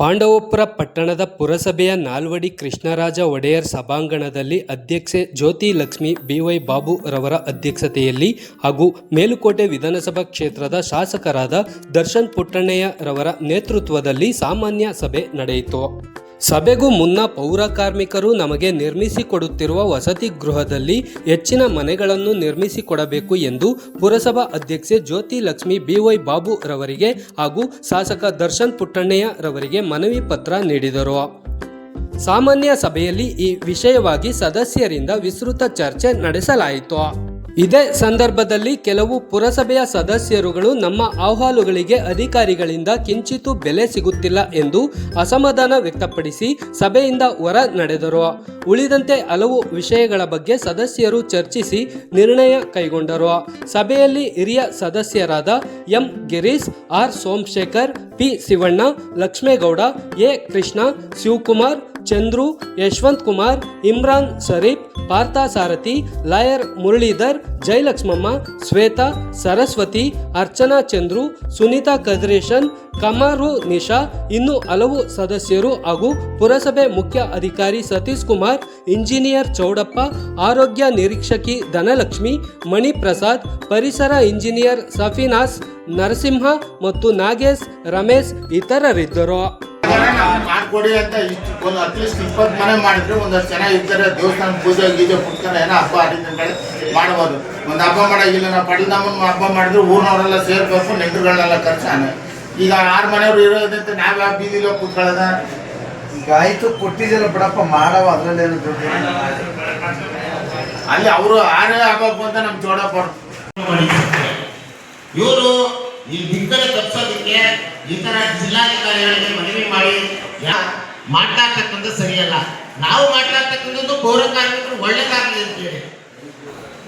ಪಾಂಡವಪುರ ಪಟ್ಟಣದ ಪುರಸಭೆಯ ನಾಲ್ವಡಿ ಕೃಷ್ಣರಾಜ ಒಡೆಯರ್ ಸಭಾಂಗಣದಲ್ಲಿ ಅಧ್ಯಕ್ಷೆ ಜ್ಯೋತಿ ಲಕ್ಷ್ಮಿ ಬಿವೈ ಬಾಬು ರವರ ಅಧ್ಯಕ್ಷತೆಯಲ್ಲಿ ಹಾಗೂ ಮೇಲುಕೋಟೆ ವಿಧಾನಸಭಾ ಕ್ಷೇತ್ರದ ಶಾಸಕರಾದ ದರ್ಶನ್ ಪುಟ್ಟಣ್ಣಯ್ಯ ರವರ ನೇತೃತ್ವದಲ್ಲಿ ಸಾಮಾನ್ಯ ಸಭೆ ನಡೆಯಿತು. ಸಭೆಗೂ ಮುನ್ನ ಪೌರ ಕಾರ್ಮಿಕರು ನಮಗೆ ನಿರ್ಮಿಸಿಕೊಡುತ್ತಿರುವ ವಸತಿ ಗೃಹದಲ್ಲಿ ಹೆಚ್ಚಿನ ಮನೆಗಳನ್ನು ನಿರ್ಮಿಸಿಕೊಡಬೇಕು ಎಂದು ಪುರಸಭಾ ಅಧ್ಯಕ್ಷೆ ಜ್ಯೋತಿ ಲಕ್ಷ್ಮಿ ಬಿವೈ ಬಾಬು ರವರಿಗೆ ಹಾಗೂ ಶಾಸಕ ದರ್ಶನ್ ಪುಟ್ಟಣ್ಣಯ್ಯ ರವರಿಗೆ ಮನವಿ ಪತ್ರ ನೀಡಿದರು. ಸಾಮಾನ್ಯ ಸಭೆಯಲ್ಲಿ ಈ ವಿಷಯವಾಗಿ ಸದಸ್ಯರಿಂದ ವಿಸ್ತೃತ ಚರ್ಚೆ ನಡೆಸಲಾಯಿತು. ಇದೇ ಸಂದರ್ಭದಲ್ಲಿ ಕೆಲವು ಪುರಸಭೆಯ ಸದಸ್ಯರುಗಳು ನಮ್ಮ ಅಹವಾಲುಗಳಿಗೆ ಅಧಿಕಾರಿಗಳಿಂದ ಕಿಂಚಿತು ಬೆಲೆ ಸಿಗುತ್ತಿಲ್ಲ ಎಂದು ಅಸಮಾಧಾನ ವ್ಯಕ್ತಪಡಿಸಿ ಸಭೆಯಿಂದ ಹೊರ ನಡೆದರು. ಉಳಿದಂತೆ ಹಲವು ವಿಷಯಗಳ ಬಗ್ಗೆ ಸದಸ್ಯರು ಚರ್ಚಿಸಿ ನಿರ್ಣಯ ಕೈಗೊಂಡರು. ಸಭೆಯಲ್ಲಿ ಹಿರಿಯ ಸದಸ್ಯರಾದ M. Girish, R. Somashekar, P. Shivanna, Lakshmegowda, A. Krishna, Shivakumar Chandru, Yashwanth Kumar, Imran Sharif Parthasarathy lawyer Muralidhar, Jayalakshmamma, Shweta, Saraswati, Archana Chandru, Sunitha Kadreshan, ಕಮಾರು Nisha, ಇನ್ನು ಹಲವು ಸದಸ್ಯರು ಹಾಗೂ ಪುರಸಭೆ ಮುಖ್ಯ ಅಧಿಕಾರಿ ಸತೀಶ್ ಕುಮಾರ್, ಇಂಜಿನಿಯರ್ ಚೌಡಪ್ಪ, ಆರೋಗ್ಯ ನಿರೀಕ್ಷಕಿ ಧನಲಕ್ಷ್ಮಿ, ಮಣಿಪ್ರಸಾದ್, ಪರಿಸರ ಇಂಜಿನಿಯರ್ ಸಫಿನಾಸ್, ನರಸಿಂಹ ಮತ್ತು ನಾಗೇಶ್, ರಮೇಶ್ ಇತರರಿದ್ದರು. ಮಾಡ್ಕೊಡಿ ಅಂತ ಇಷ್ಟು ಒಂದು ಅಟ್ಲೀಸ್ಟ್ ಇಪ್ಪತ್ತು ಮನೆ ಮಾಡಿದ್ರೆ ಒಂದಷ್ಟು ಚೆನ್ನಾಗಿರ್ತಾರೆ ದೇವಸ್ಥಾನ ಪೂಜೆ ಗೀಜೆ ಕೊಡ್ತಾರೆ ಏನೋ ಹಬ್ಬ ಹರಿದಿನಗಳು ಮಾಡ್ಬೋದು. ಒಂದು ಹಬ್ಬ ಮಾಡೋಗಿಲ್ಲ ನಾವು ಪಡಿದಾಮನ್ ಹಬ್ಬ ಮಾಡಿದ್ರೆ ಊರಿನವರೆಲ್ಲ ಸೇರ್ಬೇಕು ನೆಂಟರುಗಳನ್ನೆಲ್ಲ ಖರ್ಚಾನೆ ಈಗ ಆರು ಮನೆಯವ್ರು ಇರೋದಂತ ನಾವು ಯಾವ ಬೀದಿಲ್ಲ ಕೂತ್ಕೊಳ್ಳೋದ? ಈಗ ಆಯ್ತು ಕೊಟ್ಟಿದ್ದೆಲ್ಲ ಬಿಡಪ್ಪ ಮಾಡವ ಅದ್ರಲ್ಲೇನು ದುಡ್ಡು ಅಲ್ಲಿ ಅವರು ಆರೇ ಹಬ್ಬ ಅಂತ ನಮ್ಮ ಜೋಡಪ್ಪ ಇವರು ಈ ಬಿದ್ದರೆ ತಪ್ಪಿಸೋದಕ್ಕೆ ಈ ತರ ಜಿಲ್ಲಾಧಿಕಾರಿಗಳಿಗೆ ಮನವಿ ಮಾಡಿ ಯಾ- ಸರಿಯಲ್ಲ. ನಾವು ಮಾತಾಡ್ತಕ್ಕಂಥದ್ದು ಪೌರ ಕಾರ್ಮಿಕರು ಅಂತ ಅಂತೇಳಿ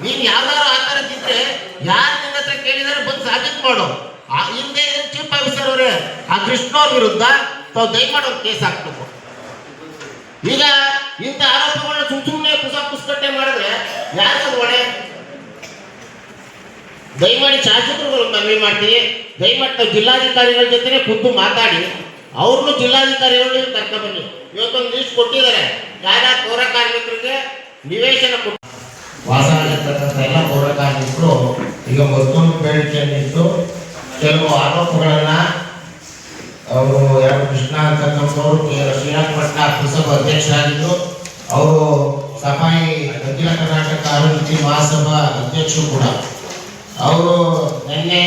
ನೀನ್ ಯಾವ್ದಾದ್ರು ಆ ಇದ್ರೆ ಯಾರು ನಿನ್ನ ಹತ್ರ ಕೇಳಿದಾರೆ ಬಂದು ಸಾಬೀತು ಮಾಡು. ಹಿಂದೆ ಚೀಫ್ ಆಫೀಸರ್ ಅವರೇ, ಆ ಕೃಷ್ಣ ಅವ್ರ ವಿರುದ್ಧ ತಾವು ದಯಮಾಡಿ ಕೇಸ್ ಹಾಕ್ಬೇಕು. ಈಗ ಇಂಥ ಆರೋಪಗಳನ್ನ ಸುಮ್ ಸುಮ್ಮನೆ ಕುಸ ಪುಸ್ತಕಟ್ಟೆ ಮಾಡಿದ್ರೆ ಯಾರು ಹೊಣೆ? ದಯಮಾಡಿ ಶಾಸಕರುಗಳು ಮನವಿ ಮಾಡ್ತೀವಿ ದಯಮಾಡಿ ನಾವು ಜಿಲ್ಲಾಧಿಕಾರಿಗಳ ಜೊತೆ ಖುದ್ದು ಮಾತಾಡಿ. ಅವ್ರನ್ನು ಜಿಲ್ಲಾಧಿಕಾರಿಗಳು ಕರ್ಕೊಂಡ್ಬನ್ನಿ. ಇವತ್ತೊಂದು ಲಿಸ್ಟ್ ಕೊಟ್ಟಿದ್ದಾರೆ. ಯಾರ್ಯಾರ ಪೌರ ಕಾರ್ಮಿಕರಿಗೆ ನಿವೇಶನ ಕೊಟ್ಟು ವಾಸ ಎಲ್ಲ ಪೌರ ಕಾರ್ಮಿಕರು ಈಗ ಮತ್ತೊಂದು ಬೇಡಿಕೆಯನ್ನಿಟ್ಟು ಕೆಲವು ಆರೋಪಗಳನ್ನ ಅವರು ಯಾರು ಕೃಷ್ಣ ಅಂತಕ್ಕಂಥವ್ರು ಶ್ರೀರಂಗಪಟ್ಟಣ ಪುರಸಭಾ ಅಧ್ಯಕ್ಷರಾಗಿದ್ದು, ಅವರು ಸಫಾಯಿ, ಅಖಿಲ ಕರ್ನಾಟಕ ಅಭಿವೃದ್ಧಿ ಮಹಾಸಭಾ ಅಧ್ಯಕ್ಷರು ಕೂಡ. ಅವರು ನಿನ್ನೆ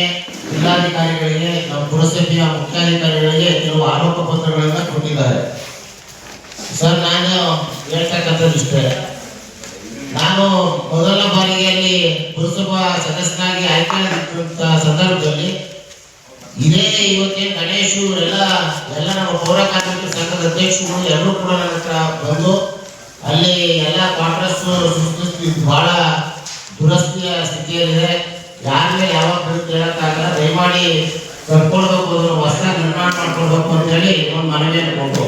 ಜಿಲ್ಲಾಧಿಕಾರಿಗಳಿಗೆ, ನಮ್ಮ ಪುರಸಭೆಯ ಮುಖ್ಯಾಧಿಕಾರಿಗಳಿಗೆ ಕೆಲವು ಆರೋಪ ಪತ್ರಗಳನ್ನು ಕೊಟ್ಟಿದ್ದಾರೆ. ಸರ್, ನಾನು ಹೇಳ್ತಕ್ಕಂಥದ್ದು ಇಷ್ಟೇ ನಾನು ಮೊದಲ ಬಾರಿಗೆ ಅಲ್ಲಿ ಪುರಸಭಾ ಸದಸ್ಯನಾಗಿ ಆಯ್ಕೆಯಾದಂಥ ಸಂದರ್ಭದಲ್ಲಿ, ಇದೇ ಇವತ್ತೇ ಗಣೇಶು ಎಲ್ಲ ಎಲ್ಲ ನಮ್ಮ ಪೌರ ಕಾರ್ಮಿಕ ಸಂಘದ ಅಧ್ಯಕ್ಷರು ಎಲ್ಲರೂ ಕೂಡ ನನ್ನ ಹತ್ರ ಬಂದು, ಅಲ್ಲಿ ಎಲ್ಲ ಕಾಂಗ್ರೆಸ್ ಬಹಳ ದುರಸ್ತಿಯ ಸ್ಥಿತಿಯಲ್ಲಿದೆ. ಯಾರ ಯಾವಾಗ ಬರುತ್ತೆ ದಯಮಾಡಿ ಕರ್ಕೊಳ್ಬೇಕು ಅದನ್ನು ಹೊಸದಾಗಿ ನಿರ್ಮಾಣ ಮಾಡ್ಕೊಳ್ಬೇಕು ಅಂತೇಳಿ ಒಂದು ಮನವಿಯನ್ನು ಕೊಟ್ಟು.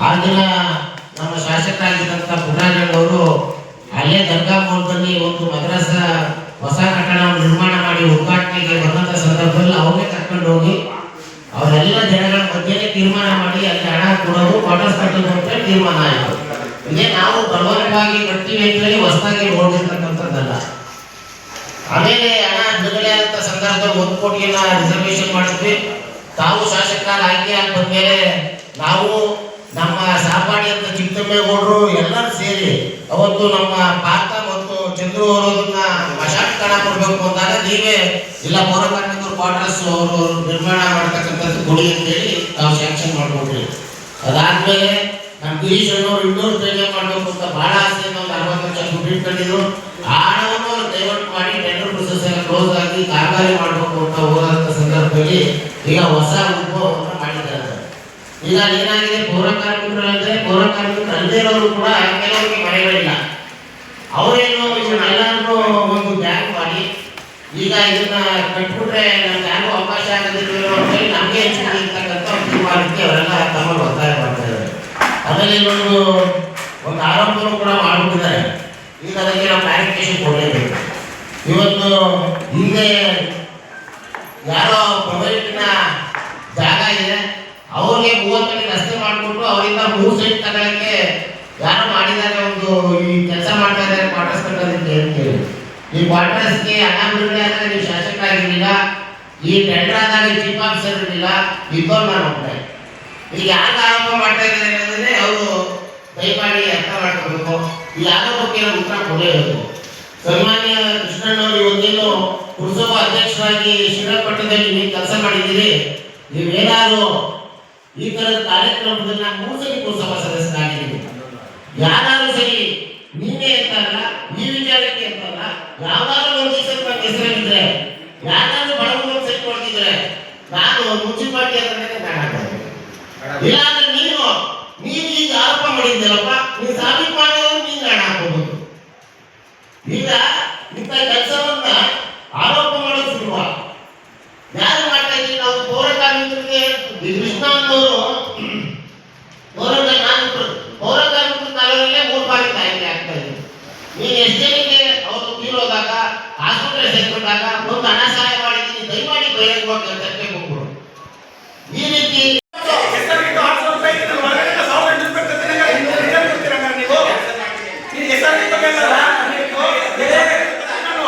ಆ ದಿನ ನಮ್ಮ ಶಾಸಕರಾಗಿದ್ದಂಥ ಅವರು ಅಲ್ಲೇ ದರ್ಗಾ ಮೂಲದಲ್ಲಿ ಒಂದು ಮದ್ರಾಸ ಹೊಸ ಕಟ್ಟಡವನ್ನು ನಿರ್ಮಾಣ ಮಾಡಿ ಉದ್ಘಾಟನೆಗೆ ಬಂದಂತ ಸಂದರ್ಭದಲ್ಲಿ ಅವ್ರಿಗೆ ಕರ್ಕೊಂಡು ಹೋಗಿ ಅವರೆಲ್ಲ ಜನಗಳ ಮಧ್ಯೆ ತೀರ್ಮಾನ ಮಾಡಿ ಅಲ್ಲಿ ಹಣ ಕೊಡೋದು ಕ್ವಾರ್ಟರ್ಸ್ ಕಟ್ಟೋದು ಅಂತ ತೀರ್ಮಾನ ಆಯಿತು. ಇದೇ ನಾವು ಬಲವಂತವಾಗಿ ಕಟ್ತೀವಿ ಅಂತ ಹೇಳಿ ಹೊಸದಾಗಿ ನೋಡಿರ್ತಕ್ಕಂಥದ್ದಲ್ಲ ಆಮೇಲೆ ಹಣ ಬಿಡುಗಡೆ ಆದಂತ ಸಂದರ್ಭದಲ್ಲಿ ಒಂದು ಕೋಟಿಯನ್ನ ರಿಸರ್ವೇಶನ್ ಮಾಡಿದ್ವಿ. ತಾವು ಶಾಸಕರಾಗಿ ಆಯ್ಕೆ ಆಗಿ ಬಂದ್ಮೇಲೆ ನಾವು ನಮ್ಮ ಸಹಪಾಠಿ ಅಂತ ಚಿಕ್ಕಮ್ಮೇಗೌಡರು ಎಲ್ಲರೂ ಸೇರಿ ಅವತ್ತು ನಮ್ಮ ಪಾತ ಮತ್ತು ಚಂದ್ರು ಅವರನ್ನ ಮಶಾಟಕರಣ ಕೊಡ್ಬೇಕು ಅಂದಾಗ ನೀವೇ ಇಲ್ಲ ಪೌರಕಾರ್ಮಿಕರು ಕ್ವಾರ್ಟರ್ಸ್ ಅವರು ನಿರ್ಮಾಣ ಮಾಡ್ತಕ್ಕಂಥದ್ದು ಅಂತ ಅಂತೇಳಿ ತಾವು ಸ್ಯಾಂಕ್ಷನ್ ಮಾಡ್ಕೊಟ್ರಿ. ಅದಾದ್ಮೇಲೆ ನಮ್ಮ ಗಿರೀಶ್ ಅನ್ನೋರು ಇನ್ನೂರು ಪೇಜೆ ಮಾಡಬೇಕು ಅಂತ ಬಹಳ ಆಸೆ ಒಂದು ಅರವತ್ತು ಲಕ್ಷ ದುಡ್ಡು ಇಟ್ಕೊಂಡಿದ್ರು. ಆ ಹಣವನ್ನು ಡೈವರ್ಟ್ ಮಾಡಿ ಟೆಂಡರ್ ಪ್ರೊಸೆಸ್ ಎಲ್ಲ ಕ್ಲೋಸ್ ಆಗಿ ಕಾಮಗಾರಿ ಮಾಡಬೇಕು ಅಂತ ಹೋದಂಥ ಸಂದರ್ಭದಲ್ಲಿ ಈಗ ಹೊಸ ಉದ್ಭವವನ್ನು ಮಾಡಿದ್ದಾರೆ. ಈಗ ಏನಾಗಿದೆ? ಪೌರ ಕಾರ್ಮಿಕರು ಅಂದರೆ ಪೌರ ಕಾರ್ಮಿಕರು ಅಲ್ಲದೆ ಇರೋರು ಕೂಡ ಕೆಲವರಿಗೆ ಮನೆಗಳಿಲ್ಲ. ಅವರೇನು ಇವನ್ನೆಲ್ಲರನ್ನು ಒಂದು ಬ್ಯಾಂಕ್ ಮಾಡಿ, ಈಗ ಇದನ್ನ ಕಟ್ಬಿಟ್ರೆ ನಮ್ಗೆ ಯಾರಿಗೂ ಅವಕಾಶ ಆಗೋದಿಲ್ಲ ನಮಗೆ ಹೆಚ್ಚಿಗೆ ಇರ್ತಕ್ಕಂಥ ಅವರೆಲ್ಲ ತಮ್ಮನ್ನು ಒತ್ತಾಯ ಮಾಡ್ತಾ ಒಂದು ಒಂದು ಆರೋಪವನ್ನು ಕೂಡ ಮಾಡಿಬಿಟ್ಟಿದ್ದಾರೆ. ಈಗ ಅದಕ್ಕೆ ನಾವು ಕ್ಲಾರಿಫಿಕೇಶನ್ ಕೊಡಲೇಬೇಕು. ಇವತ್ತು ಹಿಂದೆ ಯಾರೋ ಪ್ರೈವೇಟಿನ ಜಾಗ ಇದೆ, ಅವ್ರಿಗೆ ಮೂವತ್ತಡಿ ರಸ್ತೆ ಮಾಡಿಕೊಟ್ಟು ಅವರಿಂದ ಮೂರು ಸೈಟ್ ತಗೊಳಕ್ಕೆ ಯಾರು ಮಾಡಿದ್ದಾರೆ ಒಂದು ಈ ಕೆಲಸ ಮಾಡ್ತಾ ಇದ್ದಾರೆ ಕ್ವಾರ್ಟರ್ಸ್ ಕಟ್ಟೋದಕ್ಕೆ ಹೇಳ್ತೀವಿ ಈ ಕ್ವಾರ್ಟರ್ಸ್ಗೆ ಹಣ ಆದರೆ ನೀವು ಆಗಿರಲಿಲ್ಲ ಈ ಟೆಂಡರ್ ಆದಾಗ ಚೀಫ್ ಆಫೀಸರ್ ಇರಲಿಲ್ಲ ಇಬ್ಬರು ನಾನು ಒಬ್ಬನೇ ಈಗ ಯಾರು ಆರೋಪ ಮಾಡ್ತಾ ಇದ್ದಾರೆ ಅಂದ್ರೆ ಅವರು ದಯಮಾಡಿ ಅರ್ಥ ಮಾಡ್ಕೋಬೇಕು. ಈ ಆರೋಪಕ್ಕೆ ಉತ್ತರ ಕೊಡಲೇಬೇಕು ಸನ್ಮಾನ್ಯ ಕೃಷ್ಣಣ್ಣವರು ಇವತ್ತೇನು ಪುರಸಭಾ ಅಧ್ಯಕ್ಷರಾಗಿ ಶ್ರೀರಂಗಪಟ್ಟಣದಲ್ಲಿ ನೀವು ಕೆಲಸ ಮಾಡಿದ್ದೀರಿ. ನೀವೇನಾದ್ರು ಈ ತರದ ಕಾರ್ಯಕ್ರಮದಲ್ಲಿ ನಾನು ಮೂರು ಸರಿ ಪುರಸಭಾ ಸದಸ್ಯನಾಗಿದ್ದೀನಿ ಯಾರಾದ್ರೂ ಸರಿ ನಿನ್ನೆ ಅಂತಲ್ಲ ಈ ವಿಚಾರಕ್ಕೆ ಅಂತಲ್ಲ ಯಾವಾಗಲೂ ಒಂದು ಸ್ವಲ್ಪ ಹೆಸರಿದ್ರೆ ಯಾರಾದ್ರೂ ಬಡವರು ಸರಿ ಕೊಡ್ತಿದ್ರೆ ನಾನು ಮುನ್ಸಿಪಾಲ್ಟಿ ಅಂತ ನಾನು ಇಲ್ಲಾಂದ್ರೆ ನೀನು ನೀನು ಈಗ ಆರೋಪ ಮಾಡಿದ್ದೀರಪ್ಪ ನೀನು ಸಾಬೀತು ಮಾಡಿದ್ರು ನೀನು ಹಣ ಹಾಕೋಬಹುದು ಈಗ ಇಂಥ ಕೆಲಸವನ್ನ ಆರೋಪ ಮಾಡೋದು ಸುಲಭ. ಯಾರು ಮಾಡ್ತಾ ಇದ್ದೀವಿ ನಾವು ಪೌರ ಕಾರ್ಮಿಕರಿಗೆ ಕೃಷ್ಣ ಅನ್ನೋರು ಪೌರ ನಾನು ಪೌರ ಕಾರ್ಮಿಕರ ಕಾಲದಲ್ಲೇ ಮೂರು ಬಾರಿ ಕಾಯಿಲೆ ಆಗ್ತಾ ಇದೆ ನೀನು ಎಷ್ಟು ಜನಕ್ಕೆ ಅವರು ತೀರೋದಾಗ ಆಸ್ಪತ್ರೆ ಸೇರ್ಕೊಂಡಾಗ ಒಂದು ಹಣ ಸಹಾಯ ಮಾಡಿದ್ದೀನಿ ದಯಮಾಡಿ ಬಹಿರಂಗವಾಗಿ ಚರ್ಚೆ ಹೋಗ್ಬಿಡು ಈ ರೀತಿ ಹೆಸರಿಗೆ ಆರು ಸಾವಿರ ರೂಪಾಯಿ ಇದೆ, ನಮ್ಮ ಹೊರಗಡೆ ಸಾವಿರ ಎಂಟು ರೂಪಾಯಿ ತರ್ತೀನಿ, ಹಂಗಾರೆ ನೀವು ರಿಟರ್ನ್ ಕೊಡ್ತೀರಾ ಹಂಗಾರೆ ನೀವು? ಈ ಹೆಸರಿಗೆ ಬಗ್ಗೆ ಅಲ್ಲ, ನೀವು ನಾನು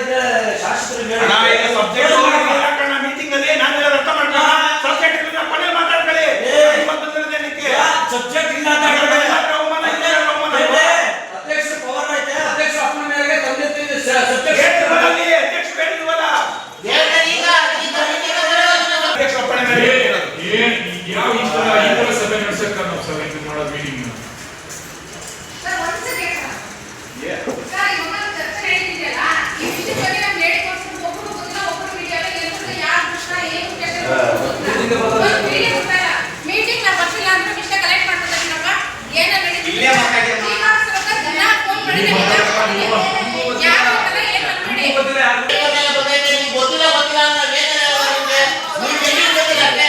ಅಣ್ಣ, ಈಗ subject ಮಾತಾಡ್ಕೊಳ್ಳೋಣ meeting ಅಲ್ಲಿ, ನಾನು ಹೇಳೋದು ಅರ್ಥ ಮಾಡ್ಕೊಳ್ಳ. Subject ಇದ್ರೆ ಕೊನೆಯಲ್ಲಿ ಮಾತಾಡ್ಕೊಳ್ಳಿ. ಇವತ್ತು ಬಂದಿರೋದು ಏನಕ್ಕೆ? ಸಬ್ಜೆಕ್ಟ್ ಇಲ್ಲ ಅಂತ ಮಾತಾಡ್ಕೊಳ್ಳಿ. ಹೇಳಿದ್ರೆ ಯಾರು ಅವಮಾನ ಇಲ್ಲ, ಯಾರು ಅವಮಾನ ಇಲ್ಲ. ಅಧ್ಯಕ್ಷ ಪವರ್ ಐತೆ ಅಧ್ಯಕ್ಷ ಅಪ್ಪನ ಮೇರೆಗೆ ತಂದಿರ್ತೀವಿ ಸಬ್ಜೆಕ್ಟ್ ಹೇಳಿಲ್ವಲ್ಲ ಅಲ್ಲಿ, ಅಧ್ಯಕ್ಷರು ಹೇಳಿಲ್ವಲ್ಲ? ಈಗ ಈ ಕಮಿಟಿಗೆ ಅಧ್ಯಕ್ಷ ಅಪ್ಪಣೆ ಮೇಲೆ ಹೇಳಿರೋದು. ಏನ್ ಯಾವ ಈ ತರ ಈ ತರ ಸಭೆ ನಡೆಸಕ್ಕ ನಾವು ಸಭೆ ಇದು ಮಾಡೋದು ಮೀಟಿಂಗ್ ಸರ್ ಒಂದು ಸೆಕೆಂಡ್ ಸರ್ ಇವಾಗ ಚರ್ಚೆ ನಡೀತಿದೆಯಲ್ಲ ಈ ವಿಷಯ ಬಗ್ಗೆ ನಾವು ಹೇಳಿ ಕೊಡ್ಸ್ಬಿಟ್ಟು ಒಬ್ರು ಗೊತ್ತಿಲ್ಲ ಒಬ್ರು ಮೀಡಿಯಾ ಎಲ್ರಿಗೂ ಯಾರು ಕೃಷ್ಣ ಏನು ಮೀಟಿಂಗ್ ನಾವು ಬರ್ತಿಲ್ಲ ಅಂದ್ರೆ ವಿಷಯ ಕಲೆಕ್ಟ್ ಮಾಡ್ತಾರೆ ನಮ್ಮ ಏನ ನಡೀತಿದೆ ಈಗ ಸ್ವಲ್ಪ ಜನ ಫೋನ್ ಮಾಡಿ ಯಾರು ಗೊತ್ತಿಲ್ಲ ಏನು ಅನ್ಬೇಡಿ ಗೊತ್ತಿಲ್ಲ ಗೊತ್ತಿಲ್ಲ ನಿಮ್ಗೆ ಗೊತ್ತಿಲ್ಲ ಗೊತ್ತಿಲ್ಲ ಅಂದ್ರೆ ವೇದನೆ ಅಲ್ವಾ ನಿಮ್ಗೆ? ನಿಮ್ಗೆ ಎಲ್ಲಿ ಗೊತ್ತಿಲ್ಲ ಅಂದ್ರೆ?